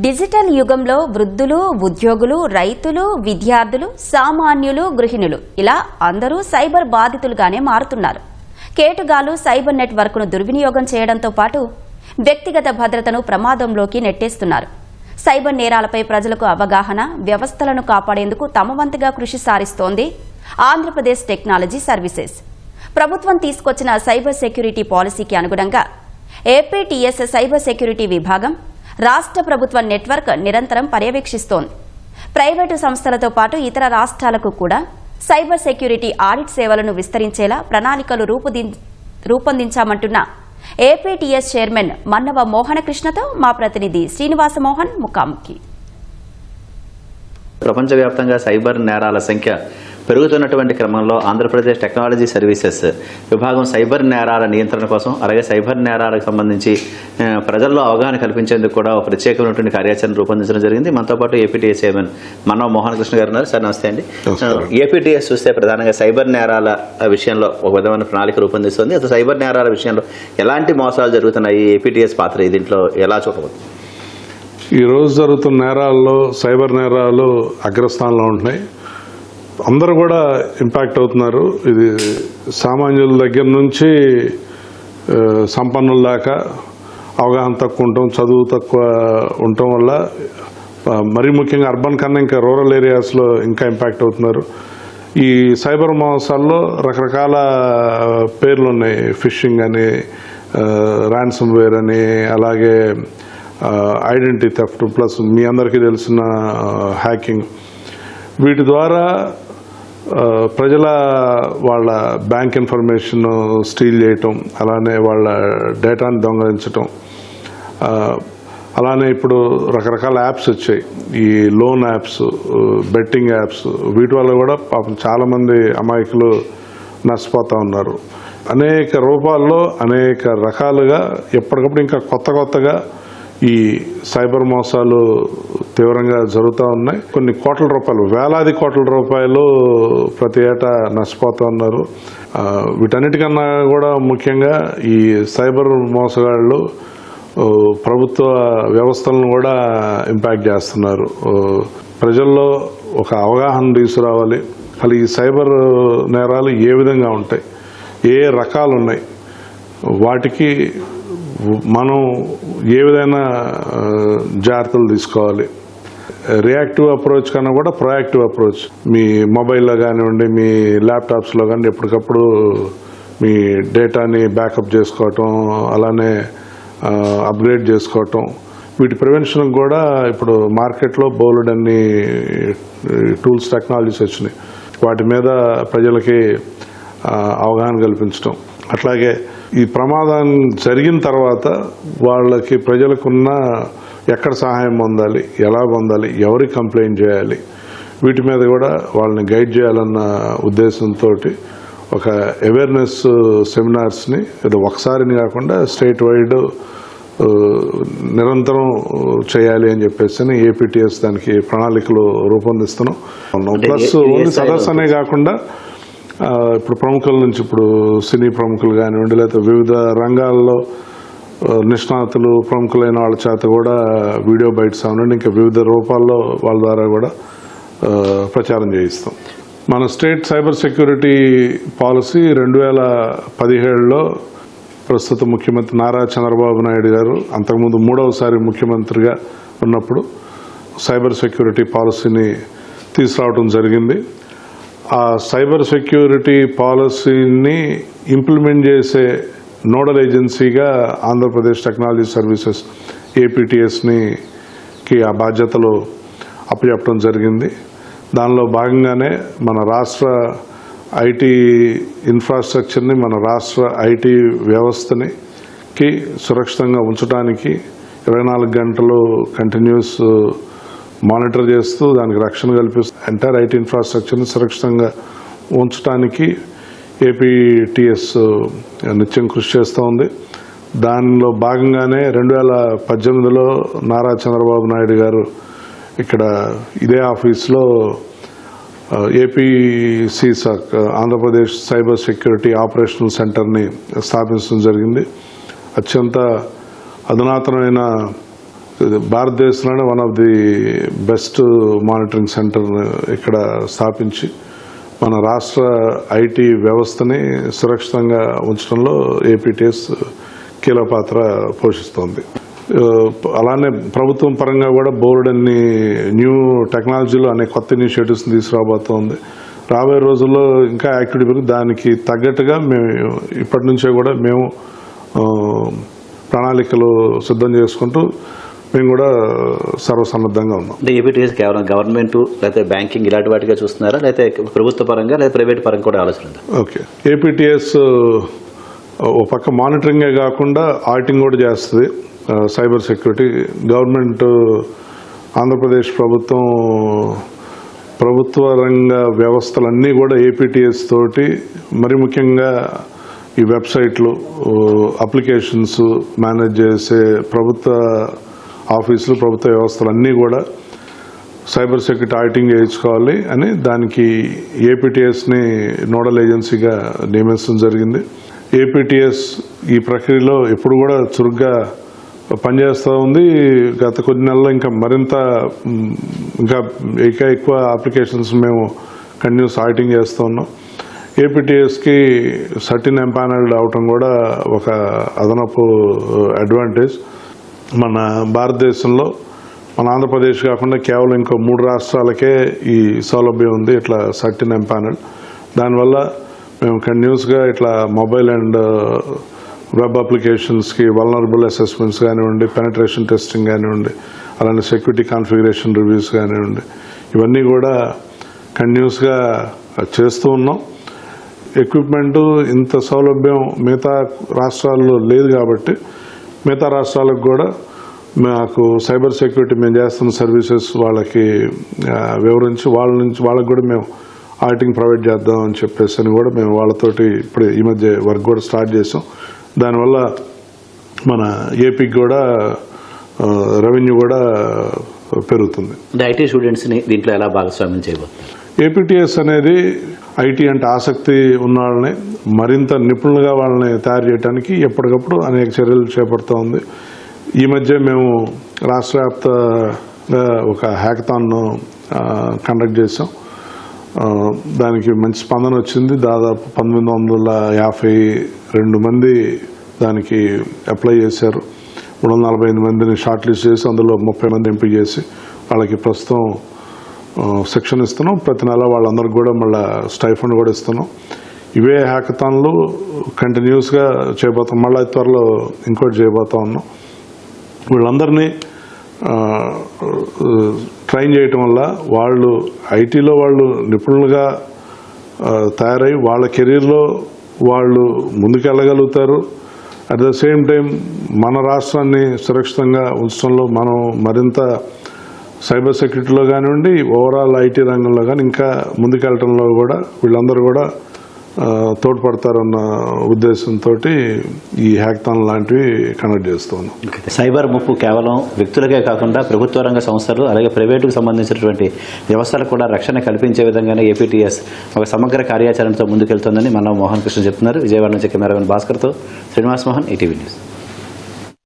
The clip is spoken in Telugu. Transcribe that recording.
డిజిటల్ యుగంలో వృద్ధులు ఉద్యోగులు రైతులు విద్యార్థులు సామాన్యులు గృహిణులు. ఇలా అందరూ సైబర్ బాధితులుగానే మారుతున్నారు. కేటుగాలు సైబర్ నెట్వర్క్ను దుర్వినియోగం చేయడంతో పాటు వ్యక్తిగత భద్రతను ప్రమాదంలోకి నెట్టేస్తున్నారు. సైబర్ నేరాలపై ప్రజలకు అవగాహన వ్యవస్థలను కాపాడేందుకు తమ వంతుగా కృషి సారిస్తోంది ఆంధ్రప్రదేశ్ టెక్నాలజీ సర్వీసెస్. ప్రభుత్వం తీసుకొచ్చిన సైబర్ సెక్యూరిటీ పాలసీకి అనుగుణంగా ఏపీటీఎస్ సైబర్ సెక్యూరిటీ విభాగం రాష్ట్ర ప్రభుత్వ నెట్వర్క్ నిరంతరం పర్యవేక్షిస్తోంది. ప్రైవేటు సంస్థలతో పాటు ఇతర రాష్ట్రాలకు కూడా సైబర్ సెక్యూరిటీ ఆడిట్ సేవలను విస్తరించేలా ప్రణాళికలు రూపుదిం- రూపొందించామంటున్న ఏపీటీఎస్ చైర్మన్ మన్నవ మోహనకృష్ణతో మా ప్రతినిధి శ్రీనివాస మోహన్ ముఖాముఖి. ప్రపంచవ్యాప్తంగా సైబర్ నేరాల సంఖ్య పెరుగుతున్నటువంటి క్రమంలో ఆంధ్రప్రదేశ్ టెక్నాలజీ సర్వీసెస్ విభాగం సైబర్ నేరాల నియంత్రణ కోసం అలాగే సైబర్ నేరాలకు సంబంధించి ప్రజల్లో అవగాహన కల్పించేందుకు కూడా ఒక ప్రత్యేకమైనటువంటి కార్యాచరణ రూపొందించడం జరిగింది. మనతో పాటు ఏపీటీఎస్ చైర్మన్ మనవ మోహన్ కృష్ణ గారు ఉన్నారు. సార్ నమస్తే అండి. ఏపీటీఎస్ చూస్తే ప్రధానంగా సైబర్ నేరాల విషయంలో ఒక విధమైన ప్రణాళిక రూపొందిస్తుంది. అసలు సైబర్ నేరాల విషయంలో ఎలాంటి మోసాలు జరుగుతున్నాయి? ఏపీటీఎస్ పాత్ర దీంట్లో ఎలా చూడవచ్చు ఈ రోజు జరుగుతున్న నేరాల్లో సైబర్ నేరాలు అగ్రస్థానంలో ఉంటున్నాయి. అందరూ కూడా ఇంపాక్ట్ అవుతున్నారు. ఇది సామాన్యుల దగ్గర నుంచి సంపన్నులు సంపన్నుల దాకా అవగాహన తక్కువ ఉండటం చదువు తక్కువ ఉండటం వల్ల మరీ ముఖ్యంగా అర్బన్ కన్నా ఇంకా రూరల్ ఏరియాస్లో ఇంకా ఇంపాక్ట్ అవుతున్నారు. ఈ సైబర్ మోసాల్లో రకరకాల పేర్లు ఉన్నాయి. ఫిషింగ్ అని ర్యాన్సమ్ వేర్ అని అలాగే ఐడెంటిటీ థెఫ్ట్ ప్లస్ మీ అందరికీ తెలిసిన హ్యాకింగ్ వీటి ద్వారా ప్రజల వాళ్ళ బ్యాంక్ ఇన్ఫర్మేషన్ స్టీల్ చేయటం అలానే వాళ్ళ డేటాని దొంగలించటం అలానే ఇప్పుడు రకరకాల యాప్స్ వచ్చాయి. ఈ లోన్ యాప్స్ బెట్టింగ్ యాప్స్ వీటి వల్ల కూడా పాపం చాలామంది అమాయకులు నష్టపోతూ ఉన్నారు. అనేక రూపాల్లో అనేక రకాలుగా ఎప్పటికప్పుడు ఇంకా కొత్త కొత్తగా ఈ సైబర్ మోసాలు తీవ్రంగా జరుగుతూ ఉన్నాయి. కొన్ని కోట్ల రూపాయలు వేలాది కోట్ల రూపాయలు ప్రతి ఏటా నష్టపోతూ ఉన్నారు. వీటన్నిటికన్నా కూడా ముఖ్యంగా ఈ సైబర్ మోసగాళ్ళు ప్రభుత్వ వ్యవస్థలను కూడా ఇంపాక్ట్ చేస్తున్నారు. ప్రజల్లో ఒక అవగాహన తీసుకురావాలి. అసలు ఈ సైబర్ నేరాలు ఏ విధంగా ఉంటాయి? ఏ రకాలు ఉన్నాయి? వాటికి మనం ఏ విధమైన జాగ్రత్తలు తీసుకోవాలి? రియాక్టివ్ అప్రోచ్ కన్నా కూడా ప్రొయాక్టివ్ అప్రోచ్. మీ మొబైల్లో కానివ్వండి మీ ల్యాప్టాప్స్లో కానీ ఎప్పటికప్పుడు మీ డేటాని బ్యాకప్ చేసుకోవటం అలానే అప్గ్రేడ్ చేసుకోవటం. వీటి ప్రివెన్షన్ కూడా ఇప్పుడు మార్కెట్లో బౌలెడ్ అన్ని టూల్స్ టెక్నాలజీస్ వచ్చినాయి. వాటి మీద ప్రజలకి అవగాహన కల్పించడం అట్లాగే ఈ ప్రమాదం జరిగిన తర్వాత వాళ్ళకి ప్రజలకున్న ఎక్కడ సహాయం పొందాలి ఎలా పొందాలి ఎవరికి కంప్లైంట్ చేయాలి వీటి మీద కూడా వాళ్ళని గైడ్ చేయాలన్న ఉద్దేశంతో ఒక అవేర్నెస్ సెమినార్స్ని ఇది ఒకసారిని కాకుండా స్టేట్ వైడ్ నిరంతరం చేయాలి అని చెప్పేసి ఏపీటీఎస్ దానికి ప్రణాళికలు రూపొందిస్తున్నాం. ప్లస్ ఓన్లీ సదస్సు అనే కాకుండా ఇప్పుడు ప్రముఖుల నుంచి ఇప్పుడు సినీ ప్రముఖులు కానివ్వండి లేకపోతే వివిధ రంగాల్లో నిష్ణాతులు ప్రముఖులైన వాళ్ళ చేత కూడా వీడియో బైట్స్ అవనండి ఇంకా వివిధ రూపాల్లో వాళ్ళ ద్వారా కూడా ప్రచారం చేయిస్తాం. మన స్టేట్ సైబర్ సెక్యూరిటీ పాలసీ రెండు వేల పదిహేడులో ప్రస్తుత ముఖ్యమంత్రి నారా చంద్రబాబు నాయుడు గారు అంతకుముందు మూడవసారి ముఖ్యమంత్రిగా ఉన్నప్పుడు సైబర్ సెక్యూరిటీ పాలసీని తీసుకురావడం జరిగింది. ఆ సైబర్ సెక్యూరిటీ పాలసీని ఇంప్లిమెంట్ చేసే నోడల్ ఏజెన్సీగా ఆంధ్రప్రదేశ్ టెక్నాలజీ సర్వీసెస్ ఏపీటీఎస్ని కి ఆ బాధ్యతలు అప్పచెప్పడం జరిగింది. దానిలో భాగంగానే మన రాష్ట్ర ఐటీ ఇన్ఫ్రాస్ట్రక్చర్ని మన రాష్ట్ర ఐటీ వ్యవస్థని కి సురక్షితంగా ఉంచడానికి ఇరవై నాలుగు గంటలు కంటిన్యూస్ మానిటర్ చేస్తూ దానికి రక్షణ కల్పిస్తూ ఎంటైర్ ఐటీ ఇన్ఫ్రాస్ట్రక్చర్ని సురక్షితంగా ఉంచడానికి ఏపీటీఎస్ నిత్యం కృషి చేస్తూ ఉంది. దానిలో భాగంగానే రెండు వేల పద్దెనిమిదిలో నారా చంద్రబాబు నాయుడు గారు ఇక్కడ ఇదే ఆఫీస్లో APC Andhra Pradesh cyber security operational సెంటర్ని స్థాపించడం జరిగింది. అత్యంత అధునాతనమైన భారతదేశంలోనే one of the best monitoring centre ఇక్కడ స్థాపించి మన రాష్ట్ర ఐటీ వ్యవస్థని సురక్షితంగా ఉంచడంలో ఏపీటీఎస్ కీలక పాత్ర పోషిస్తోంది. అలానే ప్రభుత్వం పరంగా కూడా బోర్డు అన్ని న్యూ టెక్నాలజీలో అనేక కొత్త ఇనిషియేటివ్స్ తీసుకురాబోతోంది. రాబోయే రోజుల్లో ఇంకా యాక్టివిటీ పెరిగి దానికి తగ్గట్టుగా మేము ఇప్పటి నుంచే కూడా మేము ప్రణాళికలు సిద్ధం చేసుకుంటూ మేము కూడా సర్వసన్నద్ధంగా ఉన్నాం. అంటే ఏపీటీఎస్ కేవలం గవర్నమెంట్ లేకపోతే బ్యాంకింగ్ ఇలాంటి వాటిగా చూస్తున్నారా? లేకపోతే ప్రభుత్వ పరంగా లేదా ప్రైవేట్ పరంగా కూడా ఆలోచన ఓకే. ఏపీటీఎస్ ఒక పక్క మానిటరింగే కాకుండా ఆడిటింగ్ కూడా చేస్తుంది. సైబర్ సెక్యూరిటీ గవర్నమెంట్ ఆంధ్రప్రదేశ్ ప్రభుత్వం ప్రభుత్వ రంగ వ్యవస్థలన్నీ కూడా ఏపీటీఎస్ తోటి మరి ముఖ్యంగా ఈ వెబ్సైట్లు అప్లికేషన్స్ మేనేజ్ చేసే ప్రభుత్వ ఆఫీసులు ప్రభుత్వ వ్యవస్థలు అన్నీ కూడా సైబర్ సెక్యూరిటీ ఆడిటింగ్ చేయించుకోవాలి అని దానికి ఏపీటీఎస్ని నోడల్ ఏజెన్సీగా నియమించడం జరిగింది. ఏపీటీఎస్ ఈ ప్రక్రియలో ఎప్పుడు కూడా చురుగ్గా పనిచేస్తూ ఉంది. గత కొద్ది నెలల్లో ఇంకా మరింత ఇంకా ఇంకా ఎక్కువ అప్లికేషన్స్ మేము కంటిన్యూస్ ఆడిటింగ్ చేస్తూ ఉన్నాం. ఏపీటీఎస్కి సర్టిన్ ఎంపానల్డ్ అవటం కూడా ఒక అదనపు అడ్వాంటేజ్. మన భారతదేశంలో మన ఆంధ్రప్రదేశ్ కాకుండా కేవలం ఇంకో మూడు రాష్ట్రాలకే ఈ సౌలభ్యం ఉంది ఇట్లా సర్టిన్ ఎంపానల్ దానివల్ల మేము కంటిన్యూస్గా ఇట్లా మొబైల్ అండ్ uh, వెబ్ అప్లికేషన్స్కి వల్నరబుల్ అసెస్మెంట్స్ కానివ్వండి పెనట్రేషన్ టెస్టింగ్ కానివ్వండి అలానే సెక్యూరిటీ కాన్ఫిగరేషన్ రివ్యూస్ కానివ్వండి ఇవన్నీ కూడా కంటిన్యూస్గా చేస్తూ ఉన్నాం. ఎక్విప్మెంటు ఇంత సౌలభ్యం మిగతా రాష్ట్రాల్లో లేదు కాబట్టి మిగతా రాష్ట్రాలకు కూడా మాకు సైబర్ సెక్యూరిటీ మేము చేస్తున్న సర్వీసెస్ వాళ్ళకి వివరించి వాళ్ళ నుంచి వాళ్ళకి కూడా మేము ఆడిటింగ్ ప్రొవైడ్ చేద్దాం అని చెప్పేసి అని కూడా మేము వాళ్ళతోటి ఇప్పుడు ఈ మధ్య వర్క్ కూడా స్టార్ట్ చేసాం. దానివల్ల మన ఏపీకి కూడా రెవెన్యూ కూడా పెరుగుతుంది. ఐటీ స్టూడెంట్స్ని దీంట్లో ఎలా భాగస్వామ్యం చేయబోతున్నారు? ఏపీటీఎస్ అనేది ఐటీ అంటే ఆసక్తి ఉన్న వాళ్ళని మరింత నిపుణులుగా వాళ్ళని తయారు చేయడానికి ఎప్పటికప్పుడు అనేక చర్యలు చేపడుతూ ఉంది. ఈ మధ్య మేము రాష్ట్ర వ్యాప్తంగా ఒక హ్యాకథాన్ను కండక్ట్ చేసాం దానికి మంచి స్పందన వచ్చింది. దాదాపు పంతొమ్మిది వందల యాభై రెండు మంది దానికి అప్లై చేశారు. మూడు వందల నలభై ఐదు మందిని షార్ట్ లిస్ట్ చేసి అందులో ముప్పై మంది ఎంపిక చేసి వాళ్ళకి ప్రస్తుతం శిక్షణ ఇస్తున్నాం. ప్రతి నెల వాళ్ళందరికీ కూడా మళ్ళీ స్టైఫండ్ కూడా ఇస్తున్నాం. ఇవే హ్యాకథాన్లు కంటిన్యూస్గా చేయబోతాం. మళ్ళీ త్వరలో ఇంకోటి చేయబోతా ఉన్నాం. వీళ్ళందరినీ ట్రైన్ చేయటం వల్ల వాళ్ళు ఐటీలో వాళ్ళు నిపుణులుగా తయారై వాళ్ళ కెరీర్లో వాళ్ళు ముందుకెళ్ళగలుగుతారు. అట్ ద సేమ్ టైం మన రాష్ట్రాన్ని సురక్షితంగా ఉంచడంలో మనం మరింత సైబర్ సెక్యూరిటీలో కానివ్వండి ఓవరాల్ ఐటీ రంగంలో కానీ ఇంకా ముందుకెళ్ళటంలో కూడా వీళ్ళందరూ కూడా తోడ్పడతారన్న ఉద్దేశంతో ఈ హ్యాక్థాన్ లాంటివి కండక్ట్ చేస్తూ సైబర్ ముప్పు కేవలం వ్యక్తులకే కాకుండా ప్రభుత్వ రంగ సంస్థలు అలాగే ప్రైవేటుకు సంబంధించినటువంటి వ్యవస్థలకు కూడా రక్షణ కల్పించే విధంగానే ఏపీటీఎస్ ఒక సమగ్ర కార్యాచరణతో ముందుకెళ్తోందని మన మోహన్ కృష్ణ చెప్తున్నారు. విజయవాడ నుంచి కెమెరామెన్ భాస్కర్తో శ్రీనివాస్ మోహన్ ఈటీవీ న్యూస్